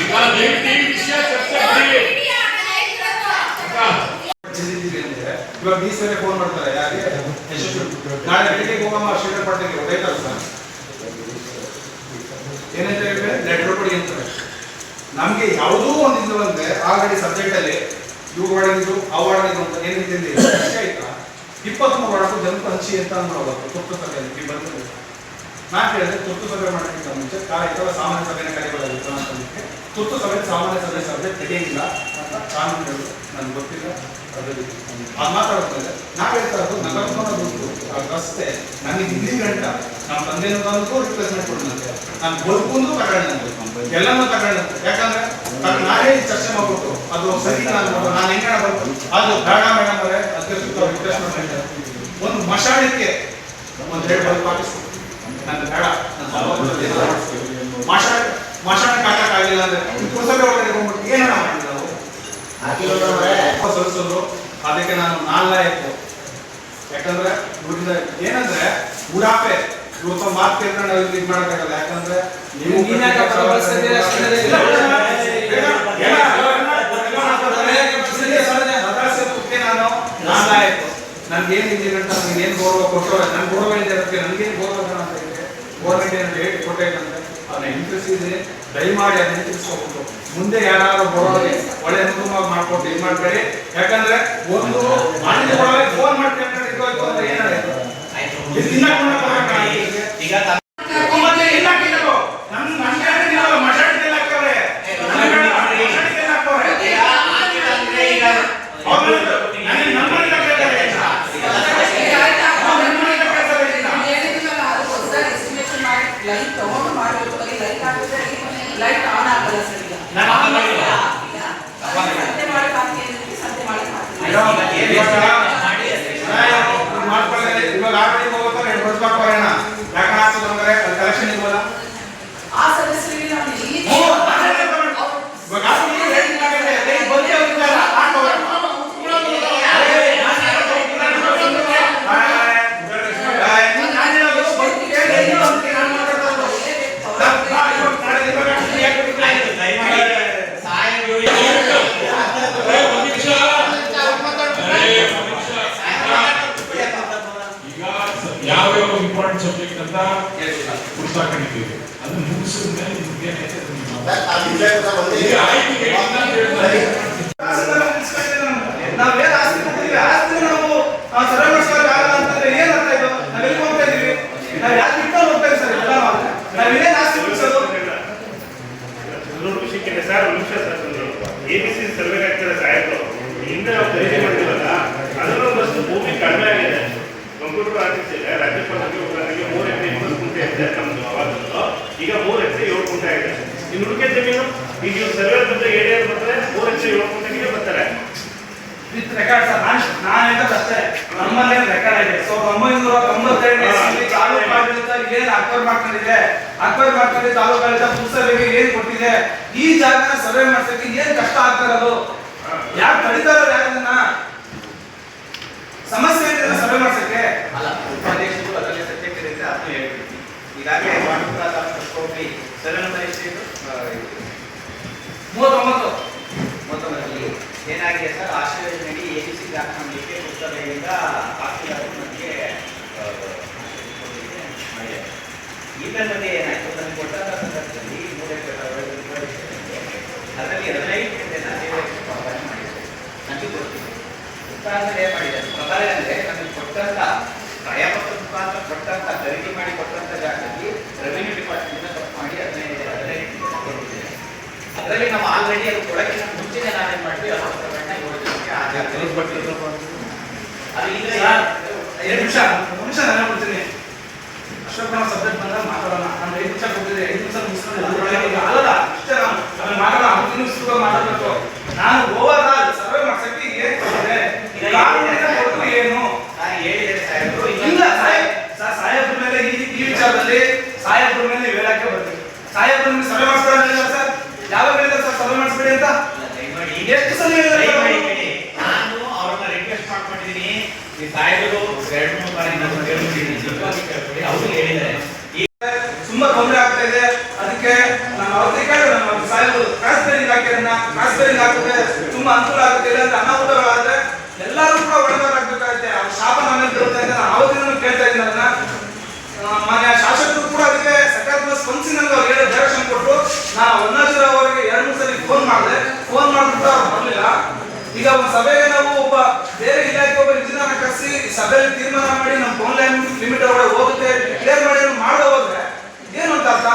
ಈಗ ದಯವಿಟ್ಟು ಈ ವಿಷಯ ಚರ್ಚೆ ಮಾಡಿ ಮೀಡಿಯಾ ಹೇಳ್ತಿರೋದು ಬಂದಿದ್ದೀವಿ ಅಂದ್ರೆ ಇವಾಗ ಈ ಸರಿ ಫೋನ್ ಮಾಡ್ತಾರೆ ಯಾರಿಗೆ ಯಶಸ್ವಿ ನಾಳೆ ಬೆಳಿಗ್ಗೆ ಹೋಗಮ್ಮ ಶ್ರೀರಂಗಪಟ್ಟಣಕ್ಕೆ ಹೊರಟಾರ ಸರ್ ಏನಂತ ಹೇಳಿದ್ರೆ ಲೆಟ್ರ್ ಕೊಡಿ ಅಂತಾರೆ ನಮ್ಗೆ ಯಾವುದೋ ಒಂದು ಇದು ಅಂದ್ರೆ ಆಲ್ರೆಡಿ ಸಬ್ಜೆಕ್ಟ್ ಅಲ್ಲಿ ಇವ್ರು ಮಾಡಿದ್ದು ಆ ಮಾಡಿದ್ದು ಅಂತ ಏನಿದೆ ಆಯ್ತಾ? ಇಪ್ಪತ್ಮೂರು ವಾರ್ಡು ಜನಕ್ಕೆ ಹಂಚಿ ಅಂತ ಅನ್ನೋದು ತುರ್ತು ಸಭೆಯಲ್ಲಿ ನೀವು ಬಂದಿದ್ದು ನಾನು ಹೇಳಿದ್ರೆ ತುರ್ತು ಸಭೆ ಮಾಡೋಕ್ಕಿಂತ ಮುಂಚೆ ಕಾಯ್ತಲ್ಲ ಸಾಮಾನ್ಯ ಸಭೆನ ಕರೆಯಲಾಗಿತ್ತು ಅಂತ ತುರ್ತು ಸಭೆ ಸಾಮಾನ್ಯ ಸಭೆ ಸಭೆ ತೆಗೆಯಂಗಿಲ್ಲ. ಕಾನೂನುಗಳು ನನಗೆ ಗೊತ್ತಿಲ್ಲ. ಅದರಲ್ಲಿ ಅದು ಮಾತಾಡ್ತಾರೆ ನಾವು ಹೇಳ್ತಾ ಇರೋದು ನಗರಭವನ ದುಡ್ಡು ಆ ರಸ್ತೆ ನನಗೆ ಇಲ್ಲಿ ಗಂಟ ನಮ್ಮ ತಂದೆನೂ ಬಂದು ರಿಪ್ಲೇಸ್ಮೆಂಟ್ ಕೊಡಂತೆ ನಾನು ಬದುಕುಂದು ತಗೊಂಡಂತೆ ಎಲ್ಲನೂ ತಗೊಂಡಂತೆ ಯಾಕಂದ್ರೆ ನಾನೇ ಚರ್ಚೆ ಮಾಡ್ಬಿಟ್ಟು ಅದು ಸರಿ ನಾನು ನಾನು ಹೆಂಗಣ ಬರ್ತು ಅದು ಬೇಡ ಮೇಡಮ್ ಅವರೇ ಸುತ್ತ ರಿಪ್ಲೇಸ್ಮೆಂಟ್ ಒಂದು ಮಶಾಣಕ್ಕೆ ಒಂದು ಎರಡು ಬಲ್ಪ್ ಹಾಕಿಸ್ಬೇಕು ನನ್ನ ಬೇಡ. ಮಶಾಣ ಮಶಾಣಕ್ಕೆ ಹಾಕಕ್ಕಾಗಿಲ್ಲ ಅಂದ್ರೆ ಪುಸ್ತಕ ಒಳಗಡೆ ಹೋಗ್ಬಿಟ್ಟು ಏನಾರ ಹಾಕಿರೋರವ್ರೆ, ಸದಸ್ಯರು ಅದಕ್ಕೆ ನಾನು ನಾಲ್ಕು ಯಾಕಂದ್ರೆ ಇವ್ರಿಂದ ಏನಂದ್ರೆ ಉಡಾಪೆ ಇವತ್ತು ಮಾತು ಕೇಳ್ಕೊಂಡು ಅವ್ರಿಗೆ ಇದು ಮಾಡಕ್ಕಾಗಲ್ಲ. ಯಾಕಂದ್ರೆ ನೀವು ನೀನ್ ನಾಲ್ಕು ನನ್ಗೇನು ಇದೆ ಅಂತ ನನಗೆ ಏನು ಗೌರವ ಕೊಟ್ಟವ್ರೆ ನನ್ ಗೌರವ ಇದೆ ಅದಕ್ಕೆ ನನಗೇನು ಗೌರವ ಅಂತ ಹೇಳಿ ಗೌರ್ಮೆಂಟ್ ಏನು ಹೇಳಿ ಕೊಟ್ಟೈತಂದ್ರೆ ಅದನ್ನ ಇಂಟ್ರೆಸ್ಟ್ ಇದೆ ದಯಮಾಡಿ ಅದನ್ನ ತಿಳಿಸ್ಕೊಬೇಕು ಮುಂದೆ ಯಾರು ಬರೋರಿಗೆ ಒಳ್ಳೆ ಅನುಕೂಲ ಮಾಡ್ಕೊಟ್ಟು ಇದು ಮಾಡ್ಬೇಡಿ. ಯಾಕಂದ್ರೆ ಒಂದು ಮಾಡಿದ ಫೋನ್ ಮಾಡ್ಕೊಂಡು ಅಂತ ಅಂದ್ರೆ ಏನಾಯ್ತು ಇದು ತಿನ್ನಕ್ಕೆ ಕೊಡಕ್ಕೆ ಹೋಗಕ್ಕಾಗಲ್ಲ. ಈಗ ಮತ್ತೆ ಎಲ್ಲ ಕಿತ್ತು. ನಮ್ ನನ್ ಕಡೆ ನಿಲ್ಲಲ್ಲ, ಮಶಾಣಿಗೆಲ್ಲ ಹಾಕ್ತವ್ರೆ. ನನ್ ಕಡೆ ಮಶಾಣಿಗೆಲ್ಲ ಹಾಕ್ತವ್ರೆ. ಅವ್ರು ನನಗೆ ನಮ್ಮ ಮನೆಗೆ ಕೇಳ್ತಾರೆ ಈಗ. ಅವ್ರು ನಮ್ಮ ಮನೆಗೆ ಕೇಳ್ತಾರೆ ಈಗ. ಲೈಟ್ ತಗೊಂಡು ಮಾಡಬೇಕು ಲೈಟ್ ಹಾಕಿದ್ರೆ ಲೈಟ್ ಆನ್ ಆಗಲ್ಲ ಸರ್ ಈಗ ನಾನು ಆನ್ ಮಾಡಿಲ್ಲ. ಸಂತೆ ಮಾಡಕ್ ಹಾಕಿ ಸಂತೆ ಮಾಡಕ್ ಹಾಕಿ ಇವಾಗ ಇವಾಗ ಮಾಡ್ಕೊಳ್ಳಿ. ಇವಾಗ ಆಲ್ರೆಡಿ ಹೋಗ್ತಾರೆ ಎರಡು ವರ್ಷ ಹಾಕೋರೇನ ಯಾಕಂದ್ರೆ ಆಗ್ತದೆ ಅಂದ್ರೆ ಕಲೆಕ್ಷನ್ ಇಲ್ವಲ್ಲ ಆ ಸದಸ್ಯರಿಗೆ ನಾವು ಈ ಹ್ಞೂ, ನಾನೇ ತಗೊಂಡು- ಇವಾಗ ಆಲ್ರೆಡಿ ರೇಟಿಂಗ್ ಆಗಿದೆ. ಏ, ಬಂದೇ ಹೋಗಿದ್ದಾರೆ, ಹಾಕೋರೆ. ಏ, ಏ, ನೀನ್ ನಾನು ಹೇಳೋದು ಬಂದು ಕೇಳಿ, ಏನು ಅಂತ ನಾನು ಮಾತಾಡ್ತಾ ಇರೋದು. ಲಿಸ್ಟ್ ಹಾಕೊಂಡಿದ್ದೀವಿ ಅದನ್ನ ಮುಗಿಸಿದ ಮೇಲೆ ನಿಮ್ಗೆ ಏನಾಯ್ತು ಅದನ್ನ ನೀವು ಸರ್, ಆ ವಿಷಯ ಒಂದೇ ಈಗ ಆಯ್ತು ಹೇಳಿಲ್ಲ ಅಂತ ಹೇಳ್ತಾರೆ. ನಾವೇನ್ ಆಸ್ತಿ ಕೊಟ್ಟಿದ್ದೀವಿ ಆಸ್ತಿ ನಾವು ಆ, ಸರ್ವೆ ಮಾಡಿಸ್ಕೊಳ್ಳೋಕೆ ಆಗಲ್ಲ ಅಂತಂದ್ರೆ ಏನ್ ಅರ್ಥ ಇದು ನಾವೆಲ್ಲಿ ಹೋಗ್ತಾ ಇದೀವಿ ನಾವ್ ಯಾಕೆ ಇಟ್ಕೊಂಡು ಹೋಗ್ತಾ ಇದೀವಿ ಸರ್ ಎಲ್ಲ ನಾವೇನೇನ್ ಆಸ್ತಿ ಉಳಿಸೋದು ನೂರು ವಿಷಯಕ್ಕಿಂತ ಸರ್ ಒಂದು ನಿಮಿಷ sir A B C survey ಆಗ್ತದೆ ಸಾಹೇಬರು ಹಿಂದೆ ನಾವು ಖರೀದಿ ಮಾಡಿದ್ವಲ್ಲ ಅದನ್ನು ಒಂದಷ್ಟು ಭೂಮಿ ಕಡಿಮೆ ಆಗಿದೆ ಕಂಪ್ಯೂಟರ್ ಆಫೀಸ್ ಇದೆ ರಾಜ್ಯಪಾಲರಿಗೆ ಮೂರು ಎಕರೆ ಇದೆ ನಮ್ದು ಅವಾಗದ್ದು. ಈಗ ಮೂರು ಎಕರೆ ಏಳು ಕುಂಟೆ ಆಗಿದೆ ಇನ್ನು ಉಳಿಕೆ ಜಮೀನು ಈಗ ಇವ್ರು ಸರ್ವೆ ಬಂದ್ರೆ ಏರಿಯಾ ಬರ್ತಾರೆ ಮೂರು ಲಕ್ಷ ಏಳು ಕೋಟಿಗೆ ಬರ್ತಾರೆ. ವಿತ್ ರೆಕಾರ್ಡ್ ಸರ್ ನಾನು ನಾನು ಅಷ್ಟೇ ನಮ್ಮಲ್ಲಿ ರೆಕಾರ್ಡ್ ಆಗಿದೆ ಸೊ ಒಂಬೈನೂರ ತೊಂಬತ್ತೆರಡನೇ ಇಸ್ವಿಲಿ ತಾಲೂಕು ಆಡಳಿತ ಏನು ಅಕ್ವೈರ್ ಮಾಡ್ಕೊಂಡಿದೆ? ಅಕ್ವೈರ್ ಮಾಡ್ಕೊಂಡು ತಾಲೂಕು ಆಡಳಿತ ಭೂಸರ್ವೆಗೆ ಏನ್ ಕೊಟ್ಟಿದೆ? ಈ ಜಾಗನ ಸರ್ವೆ ಮಾಡ್ಸಕ್ಕೆ ಏನು ಕಷ್ಟ ಆಗ್ತಾ ಇರೋದು? ಯಾಕೆ ಕಡಿತಾ ಇರೋದು ಯಾರನ್ನ ಸಮಸ್ಯೆ ಏನಿದೆ ಸರ್ವೆ ಮಾಡ್ಸಕ್ಕೆ? ಅಲ್ಲ ಉಪಾಧ್ಯಕ್ಷರು ಅದರಲ್ಲಿ ಸಬ್ಜೆಕ್ಟ್ ಇರುತ್ತೆ ಅದನ್ನು ಹೇಳ್ಬಿಡ್ತೀನಿ. ಈಗಾಗಲೇ ಸರ್ವೆ ನಂಬರ್ ಮೂವತ್ತೊಂಬತ್ತು. ಏನಾಗಿದೆ ಸರ್? ನೀಡಿ ಎ ಬಿ ಸಿ ದಾಖಲೆ ಪುಸ್ತಕದಿಂದ ಮಾಡಿದ್ದಾರೆ. ಇಮೇಲ್ ಬಗ್ಗೆ ಏನಾಯ್ತು? ನನಗೆ ಕೊಟ್ಟಂತ ಸಂದರ್ಭದಲ್ಲಿ ಮೂರೇ ಅದರಲ್ಲಿ ಹದಿನೈದು ಮಾಡಿದ್ದೆ ನನಗೆ ಗೊತ್ತಿದೆ ಉತ್ಪಾದನೆ ಏನು ಮಾಡಿದೆ ಪ್ರಕಾರ ಅಂದರೆ ನಮಗೆ ಕೊಟ್ಟಂತ ಪ್ರಯಾಣ ಖರೀದಿ ಮಾಡಿ ಕೊಟ್ಟಂತ ಜಾಗದಲ್ಲಿ ರೆವಿನ್ಯೂ ಡಿಪಾರ್ಟ್ಮೆಂಟ್ ಮಾಡಿ ಕೊಟ್ಟಿದ್ದೇವೆ ಅದರಲ್ಲಿ ನಾವು ಆಲ್ರೆಡಿ ಅದು ಕೊಡಕ್ಕಿಂತ ಮುಂಚೆನೆ ನಾವೇನ್ ಮಾಡ್ತೀವಿ ಆ ಪತ್ರಗಳನ್ನ ಕೊಟ್ಟಿದ್ವಿ. ಅದು ಈಗ ಎರಡು ನಿಮಿಷ ನಿಮಿಷ ನಾನು ಅಶೋಕ್ ನಾವು ಸಬ್ಜೆಕ್ಟ್ ಬಂದಾಗ ಮಾತಾಡೋಣ. ನಾನು ಐದು ನಿಮಿಷ ಕೊಟ್ಟಿದ್ದೆ ಐದು ನಿಮಿಷ ಮುಗಿಸ್ಕೊಂಡು ಅಲ್ಲದ ಅಷ್ಟೇ ನಾನು. ಹತ್ತು ನಿಮಿಷ ಮಾತಾಡಬೇಕು. ನಾನು ಸರ್ವೆ ಮಾಡ್ಸಕ್ಕೆ ಏನ್ ಕೊಟ್ಟಿದೆ? ಕಾನೂನಿನ ಕೊಟ್ಟು ಏನು? ನಾನು ಹೇಳಿದೆ ಸಾಹೇಬರು ಇಲ್ಲ ಸಾಹೇಬ್ ಸರ್ ಸಾಹೇಬ್ರ ಮೇಲೆ ಈ ವಿಚಾರದಲ್ಲಿ ಸಾಹೇಬ್ರ ಮೇಲೆ ಹೇಳಕ್ಕೆ ಬರ್ತೀನಿ ಸಾಹೇಬ್ರ ಸರ್ವೆ ಮಾಡಿಸ್ಕೊಳ್ಳೋದಿಲ್ಲ ಸರ್ ಯಾವಾಗ ಹೇಳಿದ್ರೆ ಸರ್ ಸರ್ವೆ ಮಾಡಿಸ್ಬೇಡಿ ಅಂತ ದಯಮಾಡಿ ಎಷ್ಟು ಸಲ. ನಾನು ಅವ್ರನ್ನ ರಿಕ್ವೆಸ್ಟ್ ಮಾಡ್ಕೊಂಡಿದ್ದೀನಿ. ಈ ಸಾಹೇಬರು ಎರಡು ಮೂರು ಬಾರಿ ನಾನು ಕೇಳ್ಬಿಟ್ಟಿದ್ದೀನಿ. ಸಿಂಪಲ್ ಅವರು ಹೇಳಿದ್ದಾರೆ. ಈಗ ತುಂಬಾ ತೊಂದರೆ ಆಗ್ತಾ ಇದೆ. ಅದಕ್ಕೆ ನಾನು ಅವ್ರಿಗೆ ಕೇಳಿದೆ. ನಮ್ಮ ಸಾಹೇಬರು ಟ್ರಾನ್ಸ್ಫರಿಂಗ್ ಹಾಕಿರನ್ನ ಟ್ರಾನ್ಸ್ಫರಿಂಗ್ ಹಾಕಿದ್ರೆ ತುಂಬಾ ಅನುಕೂಲ ಆಗುತ್ತೆ. ಇಲ್ಲ ಅಂದ್ರೆ ಅನಾಹುತಗಳಾದ್ರೆ ಎಲ್ಲರೂ ಕೂಡ ಒಳಗಾಗಬೇಕಾಗುತ್ತೆ ಅವ್ರ ಶಾಪ ನನ್ನ ಮೇಲೆ ಬೀಳುತ್ತೆ ಅಂತ ನಾನು ಅವತ್ತಿನ ಕೇಳ್ತಾ ಇದ್ದೀನಿ ಅದನ್ನ ಮನೆ ಮಾನ್ಯ ಶಾಸಕರು ಕೂಡ ಅದಕ್ಕೆ ಸಕಾರಾತ್ಮಕ ಸ್ಪಂದಿಸಿ ನನಗೆ ಅವ್ರು ಹೇಳೋ ಡೈರೆಕ್ಷನ್ ಕೊಟ್ಟರು ನಾನು ಅರುಣಾಚಲ ಅವರಿಗೆ ಎರಡು ಮೂರು ಸಲ ಫೋನ್ ಮಾಡಿದೆ ಫೋನ್ ಮಾಡ್ಬಿಟ್ಟು ಅವ್ರು ಬರಲಿಲ್ಲ ಈಗ ಒಂದು ಸಭೆಗೆ ನಾವು ಒಬ್ಬ ಬೇರೆ ಇಲಾಖೆ ಒಬ್ಬ ಇಂಜಿನಿಯರ್ ಕರೆಸಿ ಸಭೆಯಲ್ಲಿ ತೀರ್ಮಾನ ಮಾಡಿ ನಮ್ಮ ಫೋನ್ ಲೈನ್ ಲಿಮಿಟ್ ಒಳಗೆ ಹೋಗುತ್ತೆ ಕ್ಲಿಯರ್ ಮಾಡಿ ಮಾಡೋ ಹೋದ್ರೆ ಏನು ಅಂತ ಅರ್ಥ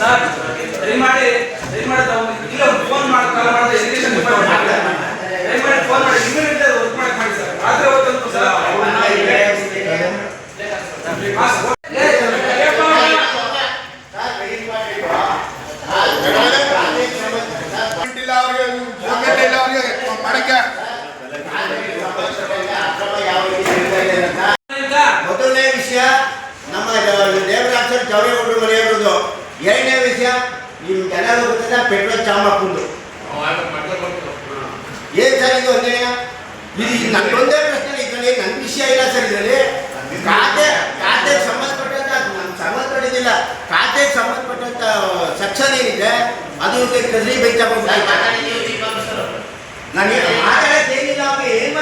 ಸರ್ ದಯಮಾಡಿ ದಯಮಾಡಿ ತಾವು ಇಲ್ಲ ಒಂದು ಫೋನ್ ಮಾಡಿ ಕಾಲ್ ಮಾಡಿದ್ರೆ ಇರಿಗೇಷನ್ ಡಿಪಾರ್ಟ್ಮೆಂಟ್ ದಯಮಾಡಿ ಫೋನ್ ಮಾಡಿ ಇಮಿಡಿಯೇಟ್ ವರ್ಕ್ ಮಾಡಕ್ಕೆ ಮಾಡಿ ಸರ್ ರಾತ್ರಿ ಹೊತ್ತಂತೂ ಸರ್ ಹಾ, ಸರ್. ಇಲ್ಲ ಅವ್ರಿಗೆ ಯೋಗ್ಯತೆ ಇಲ್ಲ ಅವ್ರಿಗೆ ಮಾಡಕ್ಕೆ ಮೊದಲನೇ ವಿಷಯ ನಮ್ಮ ದೇವರಾಜ ಜವರೇಗೌಡರು ಮನೆ ಇರೋದು ಎರಡನೇ ವಿಷಯ ನಿಮ್ಗೆಲ್ಲರೂ ಗೊತ್ತಿದೆ ಪೆಟ್ರೋಲ್ ಚಾಮಪ್ಪಂದು ಏನ್ ಸರ್ ಇದು ಅನ್ಯಾಯ ಇದು ನನ್ಗೊಂದೇ ಪ್ರಶ್ನೆ ಇದರಲ್ಲಿ ನನ್ನ ವಿಷಯ ಇಲ್ಲ ಸರ್ ಇದರಲ್ಲಿ ಖಾತೆ ಖಾತೆಗೆ ಸಂಬಂಧಪಟ್ಟಂತ ನಮ್ಗೆ ಸಂಬಂಧಪಟ್ಟಿದ್ದಿಲ್ಲ ಖಾತೆಗೆ ಸಂಬಂಧಪಟ್ಟಂತ ಸೆಕ್ಷನ್ ಏನಿದೆ ಅದು ಕದ್ರಿ ಬೆಂಚ ನನಗೆ ಮಾತಾಡಕ್ಕೆ ಏನಿಲ್ಲ ಅವ್ರು ಏನ್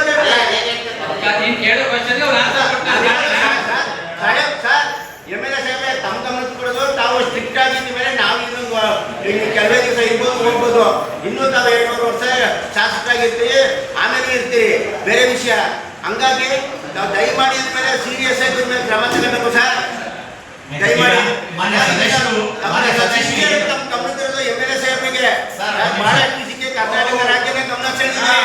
ಸರ್ ಎಂ ಎಲ್ ಎ ಸಾಹೇಬ್ರೆ ತಮ್ಮ ಗಮನಕ್ಕೆ ಕೊಡೋದು ತಾವು ಸ್ಟ್ರಿಕ್ಟ್ ಆಗಿದ್ದ ಮೇಲೆ ನಾವು ಇನ್ನೊಂದು ಇನ್ನು ಕೆಲವೇ ದಿವಸ ಇರ್ಬೋದು ಹೋಗ್ಬೋದು ಇನ್ನೂ ತಾವು ಎರಡು ಮೂರು ವರ್ಷ ಶಾಸಕರಾಗಿರ್ತೀವಿ ಆಮೇಲೆ ಇರ್ತೀರಿ ಬೇರೆ ವಿಷಯ ಹಂಗಾಗಿ ನಾವು ದಯಮಾಡಿ ಮೇಲೆ ಸೀರಿಯಸ್ ಆಗಿ ಇದ್ರ ಮೇಲೆ ಕ್ರಮ ತಗೋಬೇಕು ಸರ್ ಮಾನ್ಯ ಸದಸ್ಯರು- ಮಾನ್ಯ ತಮ್ಮ ಗಮನದಲ್ಲಿರೋದು ಎಂ ಎಲ್ ಎ ಸಾಹೇಬ್ರಿಗೆ ಬಹಳಷ್ಟು ವಿಷಯಕ್ಕೆ ಕರ್ನಾಟಕ ರಾಜ್ಯನೇ ಗಮನ ಸೆಳೆದಿದೆ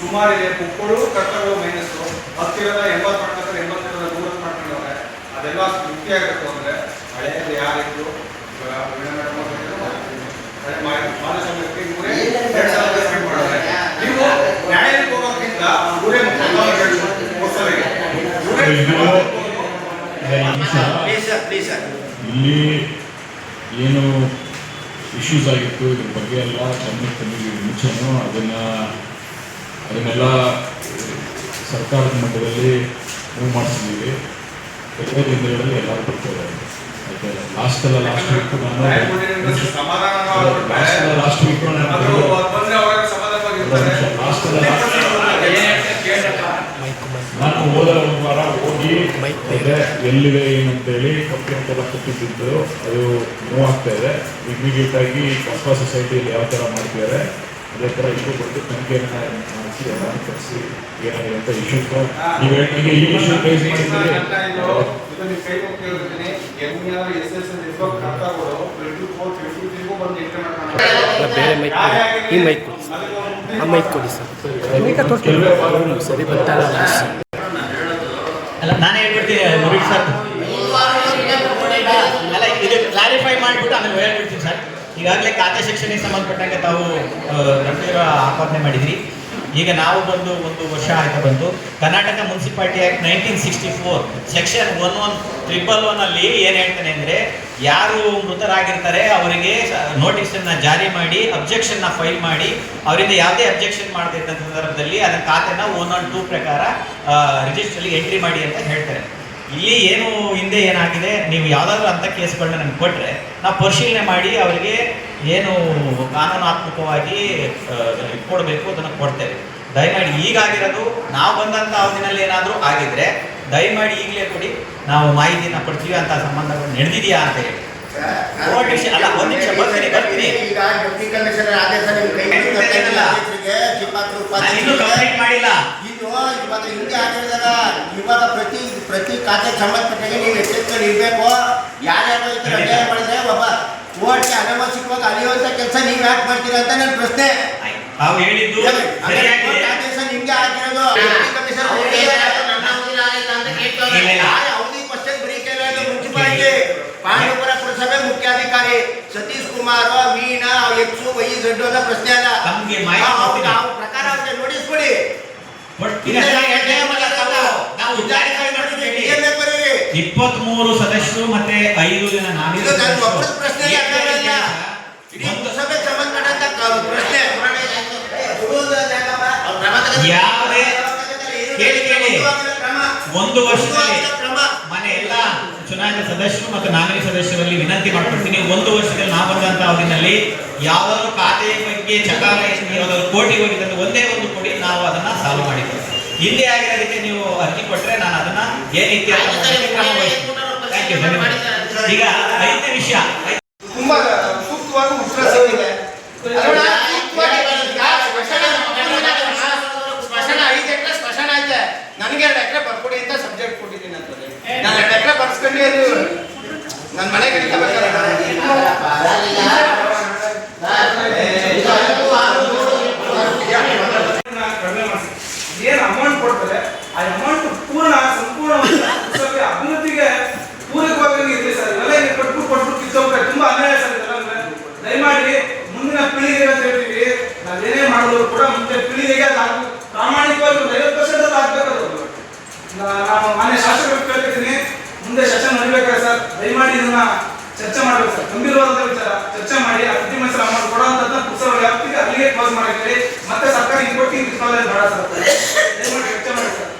ಸುಮಾರು ಇದೆ ಕುಕ್ಕಳು ಕರ್ತವ್ಯ ಮೈನಸ್ ಹತ್ತಿರದ ಎಂಬತ್ತು ಮಾಡ್ತಾರೆ ಎಂಬತ್ತಿರದ ನೂರತ್ತು ಮಾಡ್ಕೊಂಡಿದ್ದಾರೆ ಅದೆಲ್ಲ ಮುಖ್ಯ ಆಗಬೇಕು ಅಂದ್ರೆ ಹಳೆಯದು ಯಾರಿದ್ರು ಇವಾಗ ವೀಣಾ ಮೇಡಮ್ ಅವ್ರು ಹೇಳಿದ್ರು, ಹಳೆ ಮಾ- ಮಾಧುಸ್ವಾಮಿ ಇವರೇ ಎರಡು ಸಾವಿರ investment ಮಾಡಿದ್ದಾರೆ. ನೀವು ನ್ಯಾಯಾಲಯಕ್ಕೆ ಹೋಗೋಕ್ಕಿಂತ ಇವರೇ ಮುಖ್ಯ ಹೋಗ್ತಾರೆ. ಇವರೇ ಇಲ್ಲ, ಏನು ಇಶ್ಯೂಸ್ ಆಗಿತ್ತು ಇದ್ರ ಬಗ್ಗೆ ಎಲ್ಲ ಗಮನಕ್ಕೆ ತಂದಿದ್ದೀವಿ. ಮುಂಚೆನೂ ಅದನ್ನು ಅದನ್ನೆಲ್ಲ ಸರ್ಕಾರದ ಮಟ್ಟದಲ್ಲಿ ಮೂವ್ ಮಾಡಿಸಿದ್ದೀವಿ. ಕೆಲವೇ ಕೇಂದ್ರಗಳಲ್ಲಿ ಎಲ್ಲರೂ ಬರ್ತಾರೆ ಲಾಸ್ಟ್ ಎಲ್ಲ ಲಾಸ್ಟ್ ವೀಕ್ ನಾನು ಸಮಾಧಾನ ಮಾಡ್ಬಿಟ್ರೆ ಲಾಸ್ಟ್ ಲಾಸ್ಟ್ ವೀಕ್ ಲಾಸ್ಟ್ ನಾನು ಲಾಸ್ಟ್ ಅವಾಗ ನಾನು ಹೋದ ಒಂದು ವಾರ ಹೋಗಿ ಮತ್ತೆ ಎಲ್ಲಿದೆ ಏನಂತೇಳಿ ಕಂಪ್ಲೇಂಟ್ ಎಲ್ಲ ಕೊಟ್ಟಿದ್ದು ಅದು ಮೂವ್ ಆಗ್ತಾ ಇದೆ. ಇಮಿಡಿಯೇಟ್ ಆಗಿ ಕಸ್ಬಾ ಸೊಸೈಟಿಯಲ್ಲಿ ಯಾವ ಥರ ಮಾಡ್ತಿದ್ದಾರೆ ಅದೇ ಥರ ಇಶ್ಯೂ ಕೊಟ್ಟು ತನಿಖೆಯನ್ನು ಮಾಡಿಸಿ ಎಲ್ಲ ಕರೆಸಿ ಏನಾಗಿದೆ ಅಂತ ಇಶ್ಯೂ ನೀವು ಹೇಳ್ದಂಗೆ ಈ ಇಶ್ಯೂ ಫೇಸ್ ಮಾಡಿದ್ರೆ ಎಸ್ ಎಸ್ ಎಸ್ ಬೇರೆ ಮೈಕ್ ಈ ಮೈಕ್ ಕೊಡಿ. ಆ ಮೈಕ್ ಕೊಡಿ ಸರ್. ಸರಿ ಬರ್ತಾ ಇಲ್ಲ ಅಲ್ಲ ನಾನೇ ಹೇಳ್ಬಿಡ್ತೀನಿ ಮುರುಳಿ ಸರ್. ಅಲ್ಲ ಇದು ಕ್ಲಾರಿಫೈ ಮಾಡಿಬಿಟ್ಟು ಆಮೇಲೆ ಹೇಳ್ಬಿಡ್ತೀನಿ ಸರ್. ಈಗಾಗಲೇ ಖಾತೆ ಶಿಕ್ಷಣಕ್ಕೆ ಸಂಬಂಧಪಟ್ಟಂಗೆ ತಾವು ಗಂಭೀರ ಆಪಾದನೆ ಮಾಡಿದ್ರಿ. ಈಗ ನಾವು ಬಂದು ಒಂದು ವರ್ಷ ಆಯ್ತು ಬಂದು Karnataka municipality act nineteen sixty four section one one triple one ಅಲ್ಲಿ ಏನು ಹೇಳ್ತಾನೆ ಅಂದರೆ ಯಾರು ಮೃತರಾಗಿರ್ತಾರೆ ಅವರಿಗೆ ನೋಟಿಸನ್ನು ಜಾರಿ ಮಾಡಿ ಅಬ್ಜೆಕ್ಷನ್ನ ಫೈಲ್ ಮಾಡಿ, ಅವರಿಂದ ಯಾವುದೇ ಅಬ್ಜೆಕ್ಷನ್ ಮಾಡದಿದ್ದ ಸಂದರ್ಭದಲ್ಲಿ ಅದರ ಖಾತೆನ ಒನ್ ಒನ್ ಟೂ ಪ್ರಕಾರ ರಿಜಿಸ್ಟ್ರಲ್ಲಿ ಎಂಟ್ರಿ ಮಾಡಿ ಅಂತ ಹೇಳ್ತಾರೆ ಇಲ್ಲಿ ಏನು ಹಿಂದೆ ಏನಾಗಿದೆ ನೀವು ಯಾವುದಾದ್ರೂ ಅಂಥ ಕೇಸ್ಗಳನ್ನ ನಮ್ಗೆ ಕೊಟ್ಟರೆ ನಾವು ಪರಿಶೀಲನೆ ಮಾಡಿ ಅವರಿಗೆ ಏನು ಕಾನೂನಾತ್ಮಕವಾಗಿ ಕೊಡಬೇಕು ಅದನ್ನು ಕೊಡ್ತೇವೆ ದಯಮಾಡಿ ಈಗಾಗಿರೋದು ನಾವು ಬಂದಂಥ ಅವಧಿನಲ್ಲಿ ಏನಾದರೂ ಆಗಿದ್ರೆ ದಯಮಾಡಿ ಈಗಲೇ ಕೊಡಿ ನಾವು ಮಾಹಿತಿನ ಕೊಡ್ತೀವಿ ಅಂತ ಸಂಬಂಧಗಳು ನಡೆದಿದೆಯಾ ಅಂತ ಹೇಳಿ ಅಲ್ಲ ಒಂದು ನಿಮಿಷ ಬರ್ತೀನಿ ಬರ್ತೀನಿ ಮಾಡಿಲ್ಲ ಇವಾಗ ಹಿಂಗೆ ಆಗಿದಾಗ ಇವಾಗ ಪ್ರತಿ ಪ್ರತಿ ಖಾತೆ ಸಂಬಂಧಪಟ್ಟಾಗ ನೀವು ಎಚ್ಚರಿಕೆಯಲ್ಲಿ ಇರಬೇಕು. ಯಾರ್ಯಾರು ಈ ಥರ ಅನ್ಯಾಯ ಮಾಡಿದ್ರೆ ಒಬ್ಬ ಓಟ್ಗೆ ಅನವಶ್ಯಕವಾಗಿ ಅಲಿಯುವಂಥ ಕೆಲಸ ನೀವು ಯಾಕೆ ಮಾಡ್ತೀರಾ ಅಂತ ನನ್ನ ಪ್ರಶ್ನೆ. ತಾವು ಹೇಳಿದ್ದು ನಿಮ್ಗೆ ಆಗಿರೋದು ಪಾಂಡವಪುರ ಪುರಸಭೆ ಮುಖ್ಯಾಧಿಕಾರಿ Satish Kumar Meena X Y Z ಅಂತ ಪ್ರಶ್ನೆ ಅಲ್ಲ. ಪ್ರಕಾರ ಅವ್ರಿಗೆ ನೋಟಿಸ್ ಕೊಡಿ ಕೊಡ್ತೀನಿ ಮೂರು ಸದಸ್ಯರು ಮತ್ತೆ ಐದು ಜನ ನನ್ನ ಪ್ರಶ್ನೆ ಯಾವುದೇ ಕೇಳಿ, ಕೇಳಿ. ಕ್ರಮ. ಒಂದು ವರ್ಷದಲ್ಲಿ ಮನೆ ಎಲ್ಲ ಚುನಾಯಿತ ಸದಸ್ಯರು ಮತ್ತು ನಾಮಿನಿ ಸದಸ್ಯರಲ್ಲಿ ವಿನಂತಿ ಮಾಡ್ಕೊಡ್ತೀನಿ. ಒಂದು ವರ್ಷದಲ್ಲಿ ನಾವು ಬಂದಂತ ಅವಧಿನಲ್ಲಿ ಯಾವ್ದಾದ್ರು ಖಾತೆ ಬಗ್ಗೆ ಚಕಾರ ಯಾವ್ದಾದ್ರು ಕೋಟಿ ಹೋಗಿದ್ದಂತ ಒಂದೇ ಒಂದು ಕೊಡಿ ನಾವು ಅದನ್ನ ಸಾಲ್ವ್ ಮಾಡಿದ್ವಿ ಹಿಂದೆ ಆಗಿರೋದಕ್ಕೆ ನೀವು ಅರ್ಜಿ ಕೊಟ್ರೆ ನಾನು ಅದನ್ನ ಏನ್. ಈಗ ಐದನೇ ವಿಷಯ ತುಂಬಾ ಸೂಕ್ತವಾಗಿ ಉತ್ತರ ಸಿಕ್ಕಿದೆ. ನನಗೆ ಎರಡು ಎಕರೆ ಬರ್ಕೊಡಿ ಅಂತ ಸಬ್ಜೆಕ್ಟ್ ಕೊಟ್ಟಿದ್ದೀನಿ ಅಂತ ನಾನು ಎರಡು ಎಕರೆ ಬರ್ಸ್ಕೊಂಡು ನನ್ನ ಮನೆಗೆ ಕಡಿಮೆ ಮಾಡಿಸಿ ಏನು ಅಮೌಂಟ್ ಕೊಡ್ತಾರೆ ಆ ಅಮೌಂಟ್ ಪೂರ್ಣ ಸಂಪೂರ್ಣವಾಗಿ ಪುರಸಭೆ ಅಭಿವೃದ್ಧಿಗೆ ಪೂರಕವಾಗಿ ಇರಲಿ ಸರ್ ಇವೆಲ್ಲ ಈಗ ಕೊಟ್ಟು ಕೊಟ್ಟು ಕಿತ್ತೋಗ್ತಾರೆ ತುಂಬಾ ಅನ್ಯಾಯ ಸರ್ ಇದೆಲ್ಲ ಅಂದ್ರೆ. ದಯಮಾಡಿ ಮುಂದಿನ ಪೀಳಿಗೆ ಅಂತ ಹೇಳ್ತೀವಿ ನಾವೇನೇ ಮಾಡಿದ್ರು ಕೂಡ ಮುಂದೆ ಪೀಳಿಗೆಗೆ ಅದು ಪ್ರಾಮಾಣಿಕವಾಗಿ ಒಂದು ಐವತ್ತು ಪರ್ಸೆಂಟ್ ಅದು ಆಗ್ಬೇಕು ನಾನು ಮಾನ್ಯ ಶಾಸಕರು ಕೇಳ್ತಿದ್ದೀನಿ, ಮುಂದೆ ಸೆಷನ್ ನಡಿಬೇಕಾದ್ರೆ ಸರ್, ದಯಮಾಡಿ ಇದನ್ನ ಚರ್ಚೆ ಮಾಡಬೇಕು ಸರ್. ಗಂಭೀರವಾದ ವಿಚಾರ, ಚರ್ಚೆ ಮಾಡಿ ಅತಿ ಮೈಸೂರು ಅಮೌಂಟ್ ಕೊಡುವಂಥದ್ದನ್ನ ಪುಸ್ತಕ ವ್ಯಾಪ್ತಿಗೆ ಅಲ್ಲಿಗೆ ಕ್ಲೋಸ್ ಮಾಡಕ್ಕೆ ಮತ್ತೆ ಸರ್ಕಾರ ಇಂಪೋರ್ಟಿಂಗ್ ಬೇಡ ಸರ್. ದಯಮಾಡಿ ಚರ್ಚೆ ಮಾಡಿ ಸರ್.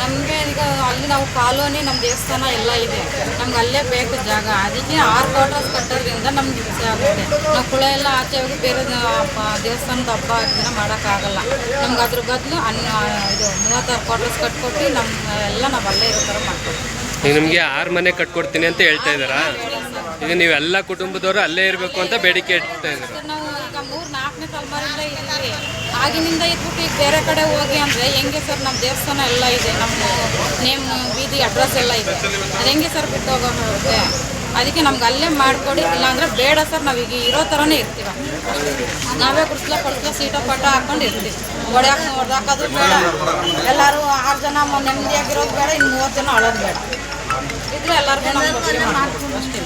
ನಮಗೆ ಈಗ ಅಲ್ಲಿ ನಾವು ಕಾಲೋನಿ ನಮ್ಮ ದೇವಸ್ಥಾನ ಎಲ್ಲ ಇದೆ. ನಮ್ಗೆ ಅಲ್ಲೇ ಬೇಕು ಜಾಗ. ಅದಕ್ಕೆ ಆರು ಕ್ವಾರ್ಟರ್ಸ್ ಕಟ್ಟೋದ್ರಿಂದ ನಮ್ಗೆ ಹಿಂಸೆ ಆಗುತ್ತೆ. ನಾವು ಕುಳ ಎಲ್ಲ ಆಚೆ ಹೋಗಿ ಬೇರೆ ದೇವಸ್ಥಾನದ ಹಬ್ಬ ಇದನ್ನ ಮಾಡೋಕ್ಕಾಗಲ್ಲ. ನಮ್ಗೆ ಅದ್ರ ಬದಲು ಅನ್ನ ಇದು ಮೂವತ್ತಾರು ಕ್ವಾರ್ಟರ್ಸ್ ಕಟ್ಕೊಟ್ಟು ನಮ್ಮ ಎಲ್ಲ ನಾವು ಅಲ್ಲೇ ಇರೋ ಥರ ಮಾಡ್ಕೊಡ್ತೀವಿ ಈಗ ನಿಮಗೆ ಆರು ಮನೆ ಕಟ್ಕೊಡ್ತೀನಿ ಅಂತ ಹೇಳ್ತಾ ಇದ್ದಾರಾ ಈಗ ನೀವೆಲ್ಲ ಕುಟುಂಬದವರು ಅಲ್ಲೇ ಇರಬೇಕು ಅಂತ ಬೇಡಿಕೆ ಇಡ್ತಾ ಇದ್ದಾರೆ? ನಾವು ಈಗ ಮೂರು ನಾಲ್ಕನೇ ತಲೆಮಾರಿಂದ ಆಗಿನಿಂದ ಇದ್ಬಿಟ್ಟು ಈಗ ಬೇರೆ ಕಡೆ ಹೋಗಿ ಅಂದರೆ ಹೆಂಗೆ ಸರ್ ನಮ್ಮ ದೇವಸ್ಥಾನ ಎಲ್ಲ ಇದೆ, ನಮ್ಮ ನೇಮ್ ಬೀದಿ ಅಡ್ರೆಸ್ ಎಲ್ಲ ಇದೆ. ಅದು ಹೆಂಗೆ ಸರ್ ಬಿಟ್ಟು ಹೋಗೋಕ್ಕಾಗುತ್ತೆ ಅದಕ್ಕೆ ನಮ್ಗೆ ಅಲ್ಲೇ ಮಾಡಿಕೊಡಿ, ಇಲ್ಲಾಂದರೆ ಬೇಡ ಸರ್ ನಾವೀಗ ಇರೋ ಥರನೇ ಇರ್ತೀವಿ. ನಾವೇ ಕುಡ್ಸ್ಲ ಕೊಡ್ಸ್ಲ ಸೀಟ ಪಟ ಹಾಕೊಂಡು ಇರ್ತೀವಿ. ಹೊಡ್ಯಾಕ ಹೊಡೆದಾಕೋದು ಬೇಡ. ಎಲ್ಲರೂ ಆರು ಜನ ನೆಮ್ಮದಿಯಾಗಿರೋದು ಬೇಡ, ಇನ್ನು ಮೂವತ್ತು ಜನ ಅಳೋದು ಬೇಡ. ಇದ್ರೆ ಎಲ್ಲರಿಗೂ ನಮ್ಮ ಅಷ್ಟೇ.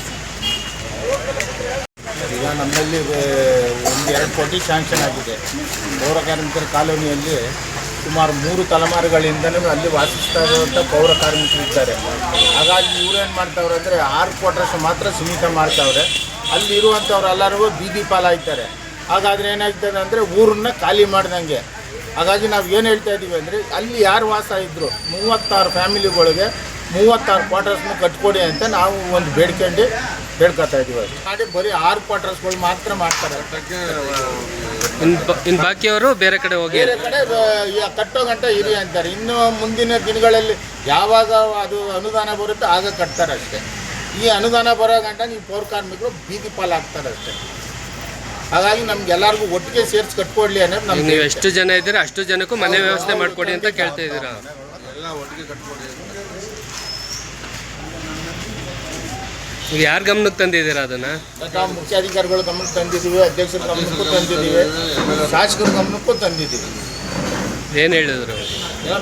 ಈಗ ನಮ್ಮಲ್ಲಿ ಒಂದು ಎರಡು ಕೋಟಿ ಶಾಂಕ್ಷನ್ ಆಗಿದೆ. ಪೌರ ಕಾರ್ಮಿಕರ ಕಾಲೋನಿಯಲ್ಲಿ ಸುಮಾರು ಮೂರು ತಲೆಮಾರುಗಳಿಂದಲೂ ಅಲ್ಲಿ ವಾಸಿಸ್ತಾ ಇರುವಂಥ ಪೌರ ಕಾರ್ಮಿಕರು ಇದ್ದಾರೆ. ಹಾಗಾಗಿ ಇವ್ರೇನು ಮಾಡ್ತಾವ್ರೆ ಅಂದರೆ ಆರು ಕ್ವಾರ್ಟರ್ಸ್ ಮಾತ್ರ ಸೀಮಿತ ಮಾಡ್ತಾವ್ರೆ. ಅಲ್ಲಿ ಇರುವಂಥವ್ರೆಲ್ಲರಿಗೂ ಬೀದಿ ಪಾಲಾಯ್ತಾರೆ. ಹಾಗಾದ್ರೆ ಏನಾಗ್ತದೆ ಅಂದರೆ ಊರನ್ನ ಖಾಲಿ ಮಾಡ್ದಂಗೆ. ಹಾಗಾಗಿ ನಾವು ಏನು ಹೇಳ್ತಾ ಇದ್ದೀವಿ ಅಂದರೆ ಅಲ್ಲಿ ಯಾರು ವಾಸ ಇದ್ದರು ಮೂವತ್ತಾರು ಫ್ಯಾಮಿಲಿಗಳಿಗೆ ಮೂವತ್ತಾರು ಕ್ವಾರ್ಟರ್ಸ್ನ ಕಟ್ಕೊಡಿ ಅಂತ ನಾವು ಒಂದು ಬೇಡ್ಕೊಂಡು ಬೇಡ್ಕೊತಾ ಇದ್ದೀವಿ ಅಷ್ಟೇ. ಮಾಡಿ ಬರೀ ಆರು ಕ್ವಾರ್ಟರ್ಸ್ಗಳು ಮಾತ್ರ ಮಾಡ್ತಾರೆ. ಇನ್ನು ಬಾಕಿಯವರು ಬೇರೆ ಕಡೆ ಹೋಗಿ ಬೇರೆ ಕಡೆ ಕಟ್ಟೋ ಗಂಟೆ ಇರಿ ಅಂತಾರೆ. ಇನ್ನು ಮುಂದಿನ ದಿನಗಳಲ್ಲಿ ಯಾವಾಗ ಅದು ಅನುದಾನ ಬರುತ್ತೆ ಆಗ ಕಟ್ತಾರೆ ಅಷ್ಟೇ. ಈ ಅನುದಾನ ಬರೋ ಗಂಟ ನೀವು ಪೌರ ಕಾರ್ಮಿಕರು ಬೀದಿ ಪಾಲಾಗ್ತಾರೆ ಅಷ್ಟೇ. ಹಾಗಾಗಿ ನಮ್ಗೆ ಎಲ್ಲರಿಗೂ ಒಟ್ಟಿಗೆ ಸೇರಿಸಿ ಕಟ್ಕೊಡ್ಲಿ ಅನ್ನೋದು ಈಗ ನಮ್ಗೆ ನೀವು ಎಷ್ಟು ಜನ ಇದ್ದೀರಾ ಅಷ್ಟು ಜನಕ್ಕೂ ಮನೆ ವ್ಯವಸ್ಥೆ ಮಾಡಿಕೊಡಿ ಅಂತ ಕೇಳ್ತಾ ಇದ್ದೀರಾ? ಎಲ್ಲ ಒಟ್ಟಿಗೆ ಕಟ್ಕೊಡಿ ಈಗ ಯಾರ ಗಮನಕ್ಕೆ ತಂದಿದ್ದೀರಾ ಅದನ್ನ? ನಾವು ಮುಖ್ಯಾಧಿಕಾರಿಗಳ ಗಮನಕ್ಕೆ ತಂದಿದ್ದೀವಿ ಅಧ್ಯಕ್ಷರ ಗಮನಕ್ಕೂ ತಂದಿದ್ದೀವಿ ಶಾಸಕರ ಗಮನಕ್ಕೂ ತಂದಿದ್ದೀವಿ. ಏನು ಹೇಳಿದ್ರು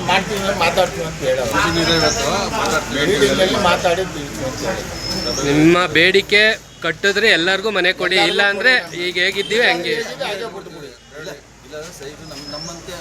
ಮಾಡ್ತೀವಿ ಅಂದ್ರೆ ಮಾತಾಡ್ತೀವಿ. ಅಂತ ಹೇಳೋದು ಮಾತಾಡಿದ್ವಿ ನಿಮ್ಮ ಬೇಡಿಕೆ ಕಟ್ಟಿದ್ರೆ ಎಲ್ಲರಿಗೂ ಮನೆ ಕೊಡಿ ಇಲ್ಲ ಅಂದ್ರೆ ಈಗ ಹೇಗಿದ್ದೀವಿ ಹಂಗೆ. ನಮ್ಮಂತೆ